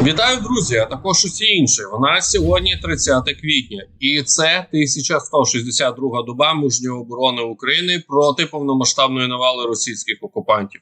Вітаю, друзі, а також усі інші. Нас сьогодні 30 квітня, і це 1162 доба мужньої оборони України проти повномасштабної навали російських окупантів.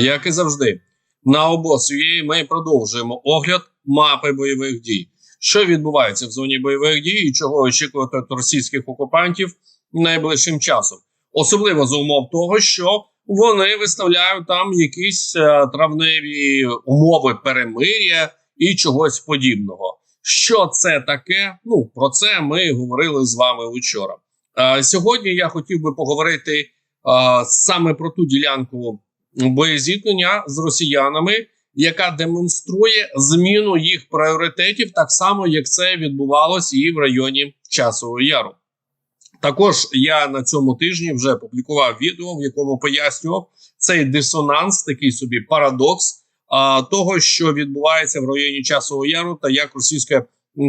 Як і завжди, на обоз ми продовжуємо огляд мапи бойових дій, що відбувається в зоні бойових дій, і чого очікувати від російських окупантів найближчим часом, особливо за умов того, що вони виставляють там якісь е, травневі умови перемир'я і чогось подібного. Що це таке? Ну про це ми говорили з вами вчора. А, сьогодні я хотів би поговорити а, саме про ту ділянку боєзіткнення з росіянами, яка демонструє зміну їх пріоритетів, так само як це відбувалося і в районі Часового Яру. Також я на цьому тижні вже публікував відео, в якому пояснював цей дисонанс, такий собі парадокс а, того, що відбувається в районі Часового Яру, та як російське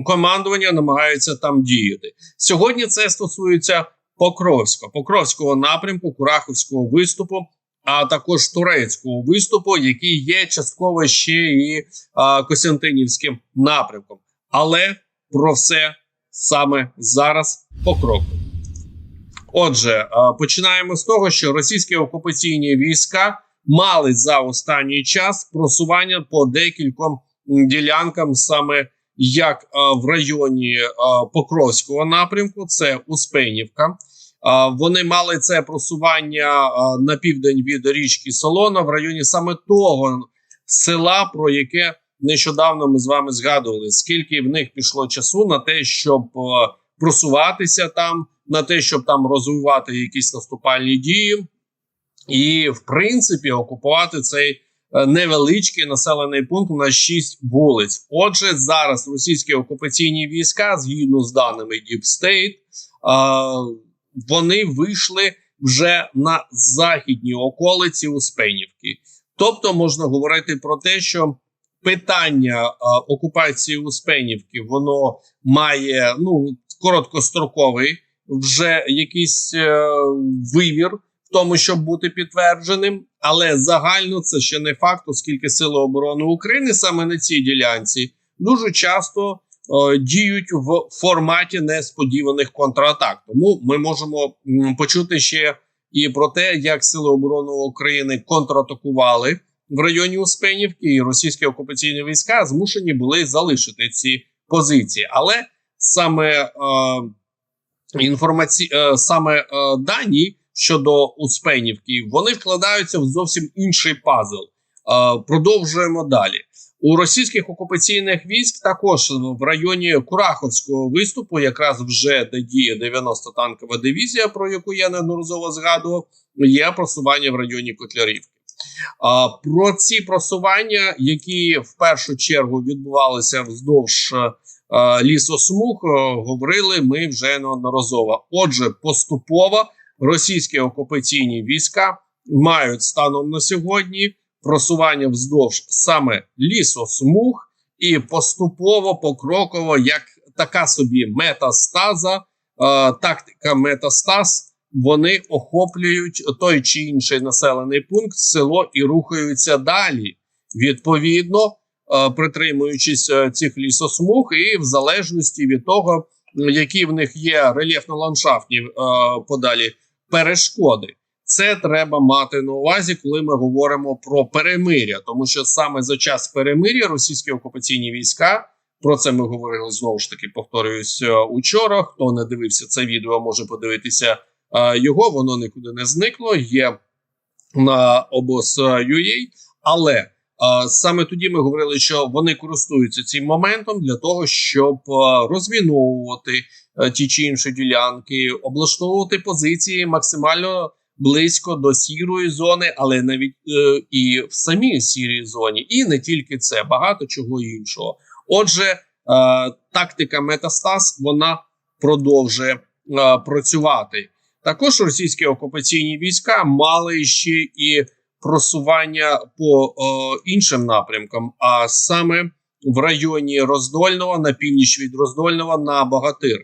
командування намагається там діяти. Сьогодні це стосується Покровська, Покровського напрямку, Кураховського виступу, а також турецького виступу, який є частково ще і а, Костянтинівським напрямком. Але про все саме зараз по кроку. Отже, починаємо з того, що російські окупаційні війська мали за останній час просування по декільком ділянкам, саме як в районі Покровського напрямку, це Успенівка. Вони мали це просування на південь від річки Солона в районі саме того села, про яке нещодавно ми з вами згадували, скільки в них пішло часу на те, щоб просуватися там на те, щоб там розвивати якісь наступальні дії, і в принципі окупувати цей е, невеличкий населений пункт на 6 вулиць. Отже, зараз російські окупаційні війська, згідно з даними Deep State, вони вийшли вже на західні околиці Успенівки. Тобто можна говорити про те, що питання окупації Успенівки воно має ну короткостроковий вже якийсь е, вимір в тому, щоб бути підтвердженим, але загально це ще не факт, оскільки Сили оборони України саме на цій ділянці дуже часто е, діють в форматі несподіваних контратак. Тому ми можемо м, почути ще і про те, як Сили оборони України контратакували в районі Успенівки, і російські окупаційні війська змушені були залишити ці позиції, але саме е, інформаці... Е, саме е, дані щодо Успенівки, вони вкладаються в зовсім інший пазл. Продовжуємо далі. У російських окупаційних військ також в районі Кураховського виступу, якраз вже де діє 90 танкова дивізія, про яку я неодноразово згадував, є просування в районі Котлярівки. Про ці просування, які в першу чергу відбувалися вздовж Е, лісосмуг е, говорили ми вже неодноразово. Отже, поступово російські окупаційні війська мають станом на сьогодні просування вздовж саме лісосмуг, і поступово покроково, як така собі метастаза, е, тактика метастаз. Вони охоплюють той чи інший населений пункт, село і рухаються далі. Відповідно, Е, притримуючись е, цих лісосмуг, і в залежності від того, які в них є рельєфно-ландшафтні подалі перешкоди. Це треба мати на увазі, коли ми говоримо про перемиря, тому що саме за час перемиря російські окупаційні війська про це ми говорили знову ж таки. Повторююсь учора. Хто не дивився це відео, може подивитися його. Воно нікуди не зникло. Є на обоз.ua, але Саме тоді ми говорили, що вони користуються цим моментом для того, щоб розміновувати ті чи інші ділянки, облаштовувати позиції максимально близько до сірої зони, але навіть е, і в самій сірій зоні, і не тільки це, багато чого іншого. Отже, е, тактика метастаз вона продовжує е, працювати. Також російські окупаційні війська мали ще і просування по о, іншим напрямкам, а саме в районі Роздольного на північ від Роздольного на Богатир.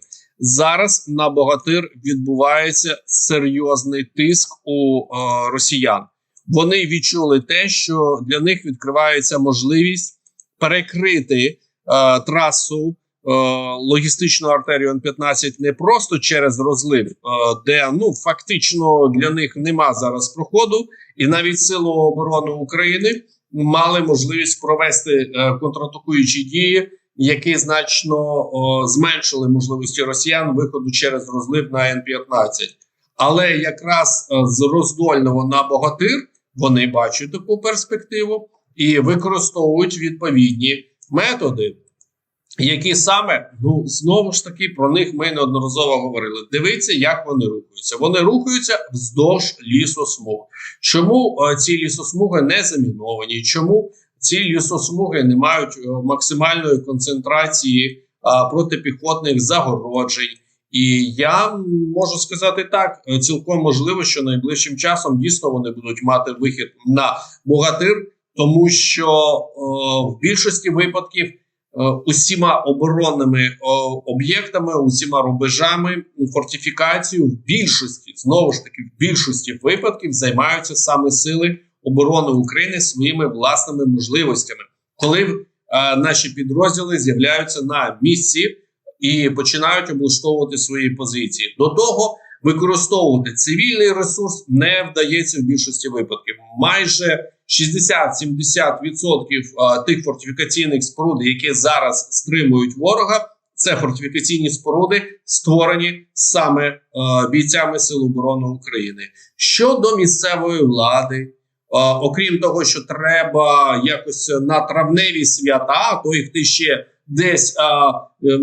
Зараз на Богатир відбувається серйозний тиск у о, росіян. Вони відчули те, що для них відкривається можливість перекрити е, трасу е, логістичну артерію Н-15 не просто через розлив, е, де ну фактично для них нема зараз проходу, і навіть сили оборони України мали можливість провести е, контратакуючі дії, які значно о, зменшили можливості росіян виходу через розлив на Н-15. Але якраз е, з роздольного на богатир вони бачать таку перспективу і використовують відповідні методи, які саме ну знову ж таки про них ми неодноразово говорили. Дивіться, як вони рухаються. Вони рухаються вздовж лісосмуг. Чому е, ці лісосмуги не заміновані? Чому ці лісосмуги не мають е, максимальної концентрації е, протипіхотних загороджень? І я можу сказати так: е, цілком можливо, що найближчим часом дійсно вони будуть мати вихід на богатир, тому що е, в більшості випадків усіма оборонними об'єктами, усіма рубежами фортифікацію в більшості знову ж таки в більшості випадків займаються саме сили оборони України своїми власними можливостями, коли е, наші підрозділи з'являються на місці і починають облаштовувати свої позиції. До того використовувати цивільний ресурс не вдається в більшості випадків. Майже 60-70% е, тих фортифікаційних споруд, які зараз стримують ворога, це фортифікаційні споруди, створені саме е, бійцями Сил оборони України. Щодо місцевої влади, окрім того, що треба якось на травневі свята, то і хто ще десь ем,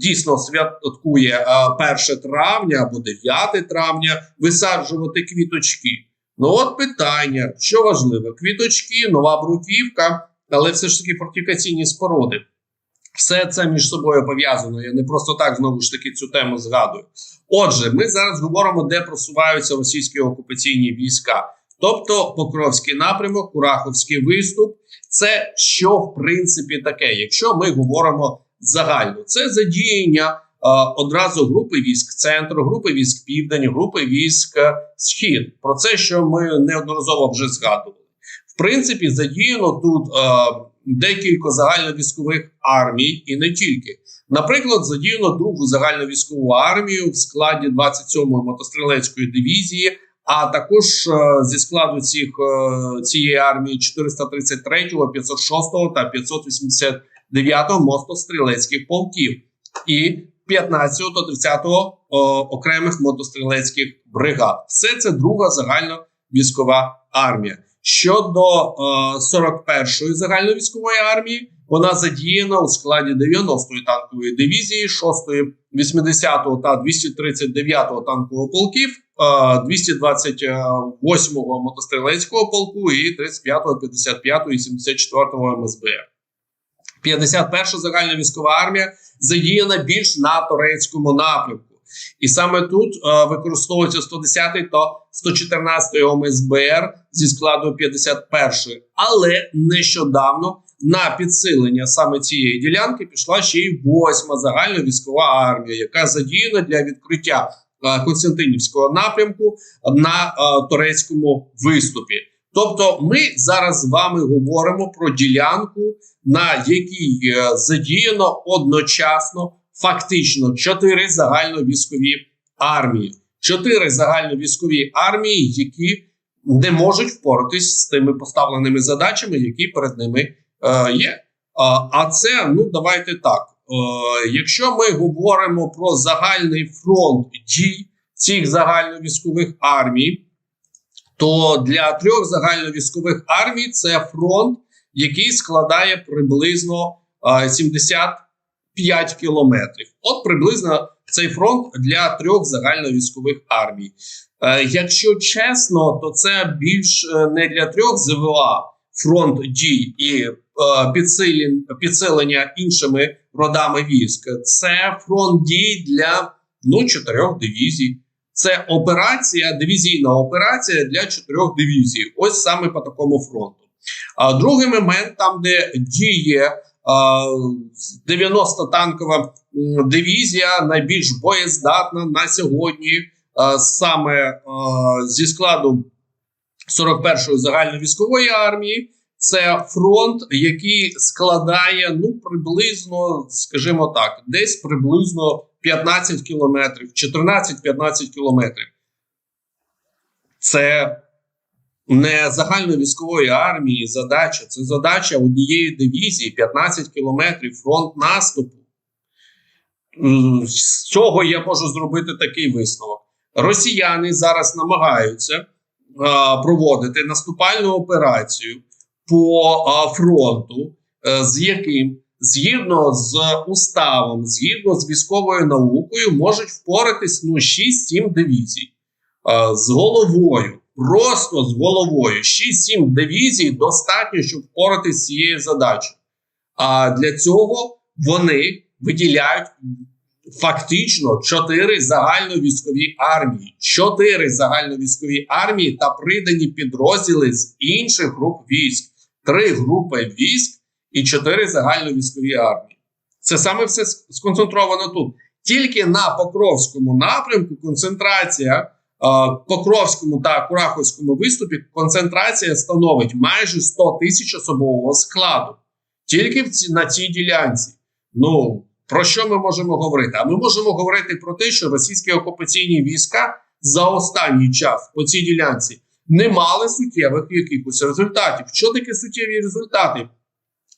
дійсно святкує а, 1 травня або 9 травня висаджувати квіточки. Ну от питання, що важливо: квіточки, нова бруківка, але все ж таки фортифікаційні споруди. Все це між собою пов'язано. Я не просто так знову ж таки цю тему згадую. Отже, ми зараз говоримо, де просуваються російські окупаційні війська, тобто Покровський напрямок, Кураховський виступ. Це що в принципі таке, якщо ми говоримо загально, це задіяння е, одразу групи військ центру, групи військ південь, групи військ е, схід. Про це, що ми неодноразово вже згадували. В принципі, задіяно тут е, декілька загальновійськових армій, і не тільки. Наприклад, задіяно другу загальновійськову армію в складі 27-ї мотострілецької дивізії. А також е, зі складу цих е, цієї армії 433-го, 506-го та 589-го мотострілецьких полків і 15-го та 30-го окремих мотострілецьких бригад. Все це друга загальна військова армія. Щодо е, 41-ї загальновійськової армії, вона задіяна у складі 90-ї танкової дивізії, 6-ї, 80-го та 239-го танкового полків. 228-го мотострілецького полку і 35-го, 55-го і 74-го МСБР. 51-ша загальна військова армія задіяна більш на турецькому напрямку. І саме тут е, використовується 110-й та 114-й ОМСБР зі складу 51-ї. Але нещодавно на підсилення саме цієї ділянки пішла ще й 8-ма загальна військова армія, яка задіяна для відкриття Константинівського напрямку на турецькому виступі. Тобто, ми зараз з вами говоримо про ділянку, на якій е, задіяно одночасно фактично чотири загальновійськові армії, чотири загальновійськові армії, які не можуть впоратись з тими поставленими задачами, які перед ними е, є. А це ну давайте так. Е, якщо ми говоримо про загальний фронт дій цих загальновійськових армій, то для трьох загальновійськових армій це фронт, який складає приблизно 75 кілометрів. От приблизно цей фронт для трьох загальновійськових армій. Е, якщо чесно, то це більш е, не для трьох ЗВА фронт дій і підсилення іншими родами військ. Це фронт дій для ну чотирьох дивізій. Це операція, дивізійна операція для чотирьох дивізій. Ось саме по такому фронту. А другий момент, там, де діє 90 танкова дивізія, найбільш боєздатна на сьогодні, саме зі складу 41-ї загальновійськової армії. Це фронт, який складає ну приблизно, скажімо так, десь приблизно 15 кілометрів, 14-15 кілометрів. Це не загальновійськової армії задача, це задача однієї дивізії 15 кілометрів фронт наступу. З цього я можу зробити такий висновок. Росіяни зараз намагаються е, проводити наступальну операцію по е, фронту, е, з яким згідно з уставом, згідно з військовою наукою, можуть впоратись ну 6-7 дивізій е, з головою. Просто з головою 6-7 дивізій достатньо, щоб впоратись з цією задачею. А для цього вони виділяють фактично 4 загальновійськові армії, 4 загальновійськові армії та придані підрозділи з інших груп військ, 3 групи військ і 4 загальновійськові армії. Це саме все сконцентровано тут. Тільки на Покровському напрямку концентрація Покровському та Кураховському виступі концентрація становить майже 100 тисяч особового складу. Тільки в ці, на цій ділянці. Ну про що ми можемо говорити? А ми можемо говорити про те, що російські окупаційні війська за останній час по цій ділянці не мали суттєвих якихось результатів. Що таке суттєві результати?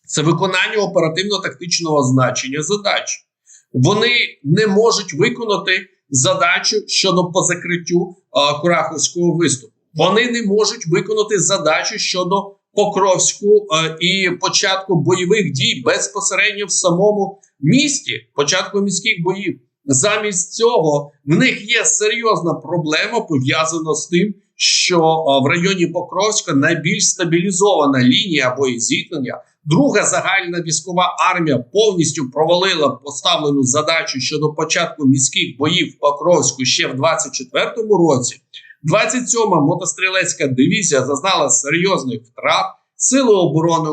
Це виконання оперативно-тактичного значення задач. Вони не можуть виконати задачу щодо по закриттю а, Кураховського виступу. Вони не можуть виконати задачу щодо Покровську а, і початку бойових дій безпосередньо в самому місті, початку міських боїв. Замість цього в них є серйозна проблема пов'язана з тим, що в районі Покровська найбільш стабілізована лінія боєзіткнення. Друга загальна військова армія повністю провалила поставлену задачу щодо початку міських боїв в Покровську ще в 24-му році. 27-ма мотострілецька дивізія зазнала серйозних втрат. Сили оборони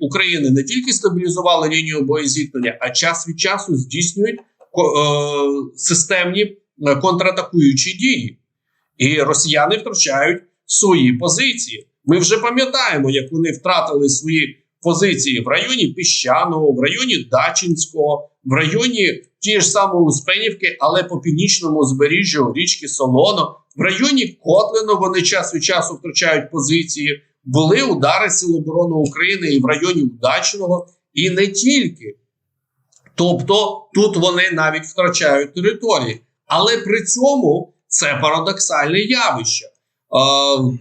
України не тільки стабілізували лінію боєзіткнення, а час від часу здійснюють е, системні е, контратакуючі дії. І росіяни втрачають свої позиції. Ми вже пам'ятаємо, як вони втратили свої позиції в районі Піщаного, в районі Дачинського, в районі ті ж самої Успенівки, але по північному узбережжю річки Солоно, в районі Котлино вони час від часу втрачають позиції. Були удари Сил оборони України і в районі Удачного, і не тільки. Тобто тут вони навіть втрачають території. Але при цьому це парадоксальне явище. Е,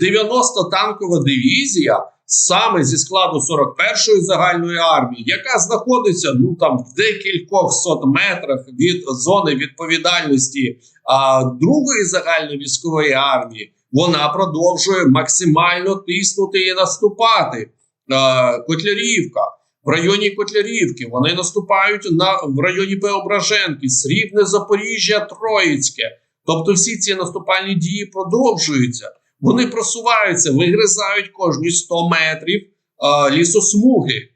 90-танкова дивізія саме зі складу 41-ї загальної армії, яка знаходиться ну там в декількох сот метрах від зони відповідальності а, другої загальної військової армії, вона продовжує максимально тиснути і наступати. Е, Котлярівка. В районі Котлярівки вони наступають на в районі Преображенки, Срібне Запоріжжя, Троїцьке. Тобто всі ці наступальні дії продовжуються. Вони просуваються, вигризають кожні 100 метрів е, лісосмуги.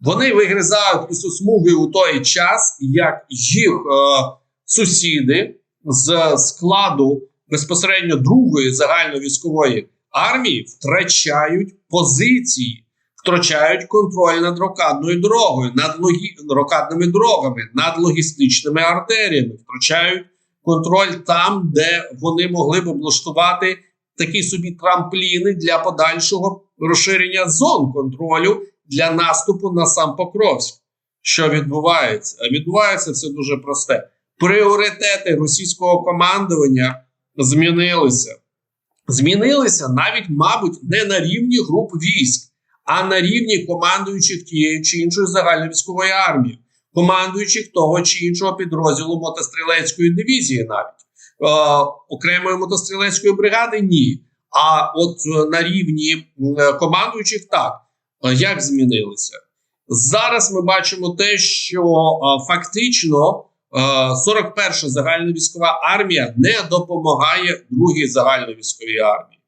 Вони вигризають лісосмуги у той час, як їх е, сусіди з складу безпосередньо другої загальновійськової армії втрачають позиції, втрачають контроль над рокадною дорогою, над логі... рокадними дорогами, над логістичними артеріями, втрачають контроль там, де вони могли б облаштувати такі собі трампліни для подальшого розширення зон контролю для наступу на сам Покровськ. Що відбувається? А відбувається все дуже просте. Пріоритети російського командування змінилися. Змінилися навіть, мабуть, не на рівні груп військ, а на рівні командуючих тієї чи іншої загальновійськової армії, командуючих того чи іншого підрозділу мотострілецької дивізії, навіть е, окремої мотострілецької бригади ні. А от е, на рівні е, командуючих так. Е, Як змінилися? Зараз ми бачимо те, що фактично е, 41-ша загальновійськова армія не допомагає другій загальновійськовій армії.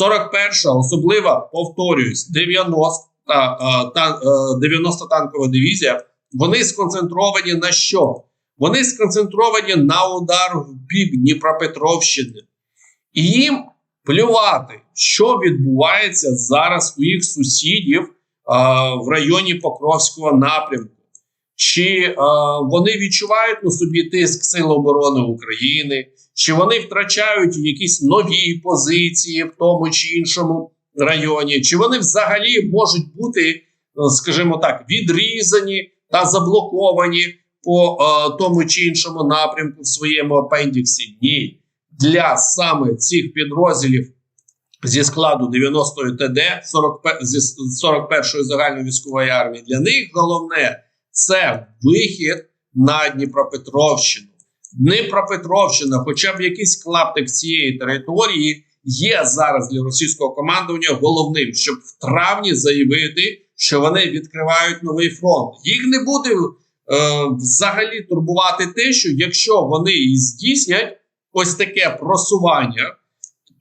41-ша, особливо повторююсь, 90 та, та, е, 90 танкова дивізія. Вони сконцентровані на що? Вони сконцентровані на удар в бік Дніпропетровщини. І їм плювати, що відбувається зараз у їх сусідів в районі Покровського напрямку. Чи е, вони відчувають на собі тиск Сил оборони України, чи вони втрачають якісь нові позиції в тому чи іншому районі, чи вони взагалі можуть бути, е, скажімо так, відрізані та заблоковані по е, тому чи іншому напрямку в своєму апендіксі? Ні, для саме цих підрозділів зі складу 90-ї ТД 40, зі 41-ї загальної військової армії. Для них головне це вихід на Дніпропетровщину. Дніпропетровщина, хоча б якийсь клаптик цієї території, є зараз для російського командування головним, щоб в травні заявити, що вони відкривають новий фронт. Їх не буде е, взагалі турбувати те, що якщо вони і здійснять ось таке просування,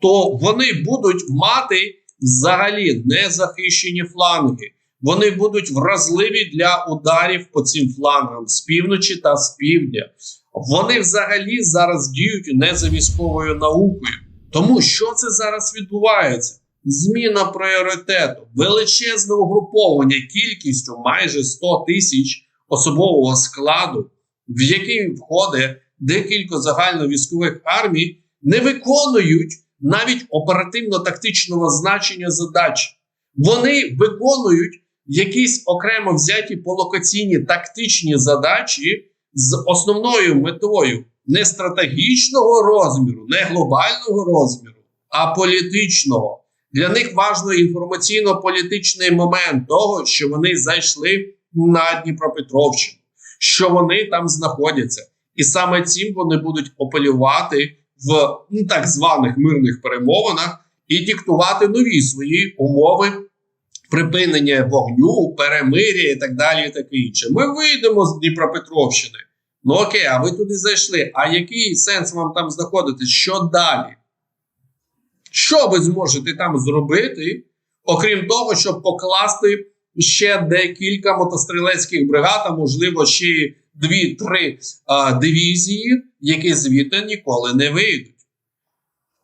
то вони будуть мати взагалі незахищені фланги. Вони будуть вразливі для ударів по цим флангам з півночі та з півдня. Вони взагалі зараз діють не за військовою наукою. Тому що це зараз відбувається? Зміна пріоритету, величезне угруповання кількістю майже 100 тисяч особового складу, в який входить декілька загальновійськових армій, не виконують навіть оперативно-тактичного значення задачі. Вони виконують якісь окремо взяті по локаційні тактичні задачі з основною метою не стратегічного розміру, не глобального розміру, а політичного. Для них важливий інформаційно-політичний момент того, що вони зайшли на Дніпропетровщину, що вони там знаходяться, і саме цим вони будуть апелювати в ну, так званих мирних перемовинах і диктувати нові свої умови припинення вогню, перемир'я і так далі, і таке інше. Ми вийдемо з Дніпропетровщини. Ну окей, а ви туди зайшли. А який сенс вам там знаходитись? Що далі? Що ви зможете там зробити, окрім того, щоб покласти ще декілька мотострілецьких бригад, а можливо, ще дві-три дивізії, які звідти ніколи не вийдуть?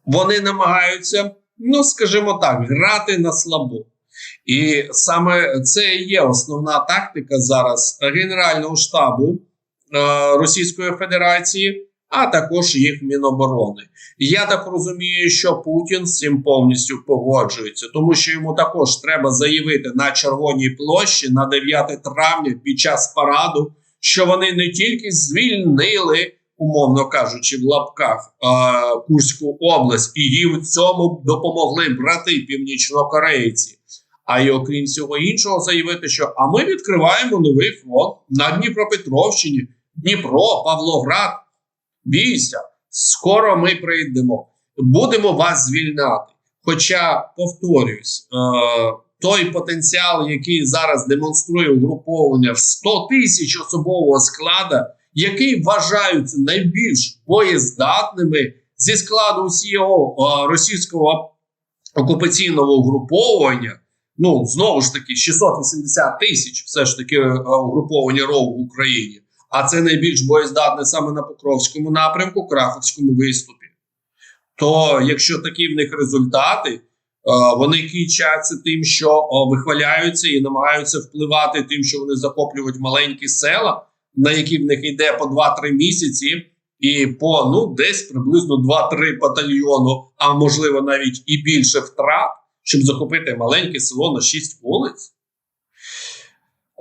Вони намагаються, ну скажімо так, грати на слабо. І саме це і є основна тактика зараз Генерального штабу е, Російської Федерації, а також їх Міноборони. Я так розумію, що Путін з цим повністю погоджується, тому що йому також треба заявити на Червоній площі на 9 травня під час параду, що вони не тільки звільнили. Умовно кажучи, в лапках е, Курську область, і їм в цьому допомогли брати північнокорейці. А й окрім всього іншого, заявити, що а ми відкриваємо новий фронт на Дніпропетровщині, Дніпро, Павлоград. Бійся, скоро ми прийдемо, будемо вас звільняти. Хоча, повторюсь, е, той потенціал, який зараз демонструє угруповання в 100 тисяч особового складу, який вважаються найбільш боєздатними зі складу усього е, російського окупаційного угруповання. Ну, знову ж таки, 680 тисяч все ж таки е, угруповання РОВ в Україні. А це найбільш боєздатне саме на Покровському напрямку, Краховському виступі. То якщо такі в них результати, е, вони кичаться тим, що вихваляються і намагаються впливати тим, що вони захоплюють маленькі села, на які в них йде по 2-3 місяці, і по ну десь приблизно 2-3 батальйону, а можливо навіть і більше втрат щоб захопити маленьке село на 6 вулиць.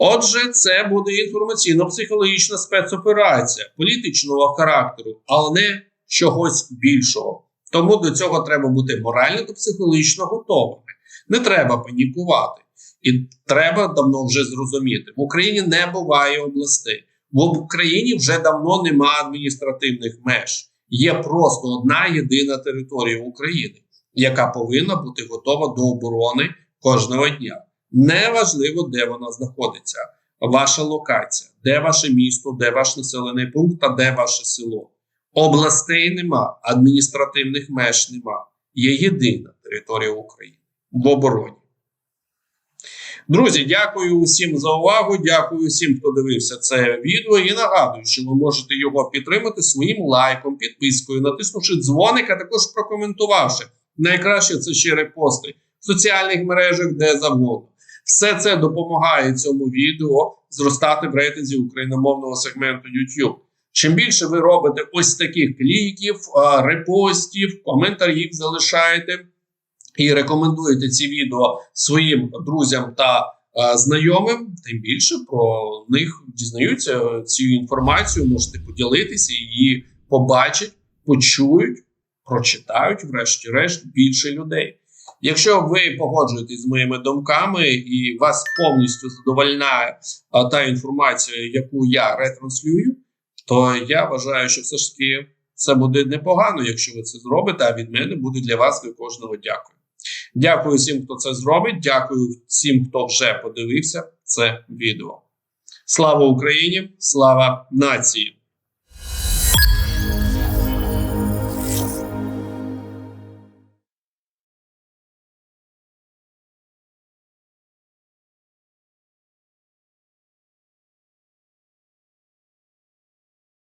Отже, це буде інформаційно-психологічна спецоперація політичного характеру, але не чогось більшого. Тому до цього треба бути морально та психологічно готовими. Не треба панікувати. І треба давно вже зрозуміти: в Україні не буває областей, в Україні вже давно немає адміністративних меж. Є просто одна єдина територія України яка повинна бути готова до оборони кожного дня. Неважливо, де вона знаходиться, ваша локація, де ваше місто, де ваш населений пункт та де ваше село. Областей нема, адміністративних меж нема. Є єдина територія України в обороні. Друзі, дякую усім за увагу. Дякую всім, хто дивився це відео. І нагадую, що ви можете його підтримати своїм лайком, підпискою, натиснувши дзвоник, а також прокоментувавши. Найкраще це ще репости в соціальних мережах, де завгодно. Все це допомагає цьому відео зростати в рейтинзі україномовного сегменту YouTube. Чим більше ви робите ось таких кліків, репостів, коментарів залишаєте і рекомендуєте ці відео своїм друзям та е, знайомим, тим більше про них дізнаються цю інформацію. Можете поділитися її побачать, почують, прочитають, врешті-решт, більше людей. Якщо ви погоджуєтесь з моїми думками і вас повністю задовольняє та інформація, яку я ретранслюю, то я вважаю, що все ж таки це буде непогано, якщо ви це зробите. А від мене буде для вас для кожного дякую. Дякую всім, хто це зробить. Дякую всім, хто вже подивився це відео. Слава Україні! Слава нації!